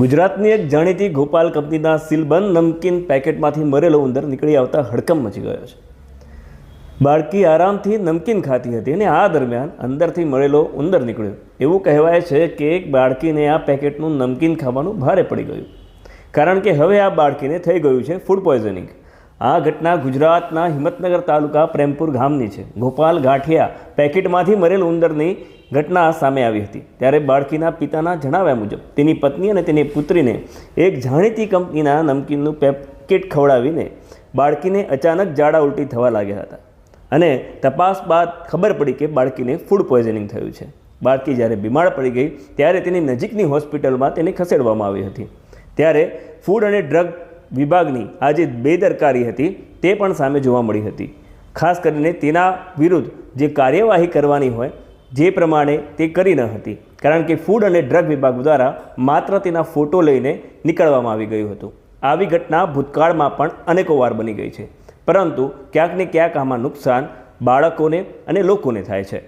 ગુજરાતની એક જાણીતી ગોપાલ કંપનીના સીલબંધ નમકીન પેકેટમાંથી મરેલો ઉંદર નીકળી આવતા હડકંપ મચી ગયો છે. બાળકી આરામથી નમકીન ખાતી હતી અને આ દરમિયાન અંદરથી મળેલો ઉંદર નીકળ્યો. એવું કહેવાય છે કે એક બાળકીને આ પેકેટનું નમકીન ખાવાનું ભારે પડી ગયું. કારણ કે હવે આ બાળકીને થઈ ગયું છે ફૂડ પોઈઝનિંગ આ ઘટના ગુજરાતના હિંમતનગર તાલુકા પ્રેમપુર ગામની છે. ગોપાલ ગાંઠિયા પેકેટમાંથી મરેલ ઉંદરની ઘટના સામે આવી હતી. ત્યારે બાળકીના પિતાના જણાવ્યા મુજબ, તેની પત્ની અને તેની પુત્રીને એક જાણીતી કંપનીના નમકીનનું પેકેટ ખવડાવીને બાળકીને અચાનક ઝાડા ઉલટી થવા લાગ્યા હતા. અને તપાસ બાદ ખબર પડી કે બાળકીને ફૂડ પોઈઝનિંગ થયું છે. બાળકી જ્યારે બીમાર પડી ગઈ, ત્યારે તેની નજીકની હોસ્પિટલમાં તેને ખસેડવામાં આવી હતી. ત્યારે ફૂડ અને ડ્રગ વિભાગની આ જે બેદરકારી હતી, તે પણ સામે જોવા મળી હતી. ખાસ કરીને તેના વિરુદ્ધ જે કાર્યવાહી કરવાની હોય, જે પ્રમાણે તે કરી ન હતી. કારણ કે ફૂડ અને ડ્રગ વિભાગ દ્વારા માત્ર તેના ફોટો લઈને નીકળવામાં આવી ગયું હતું. આવી ઘટના ભૂતકાળમાં પણ અનેકો વાર બની ગઈ છે. પરંતુ ક્યાંક ને ક્યાંક આમાં નુકસાન બાળકોને અને લોકોને થાય છે.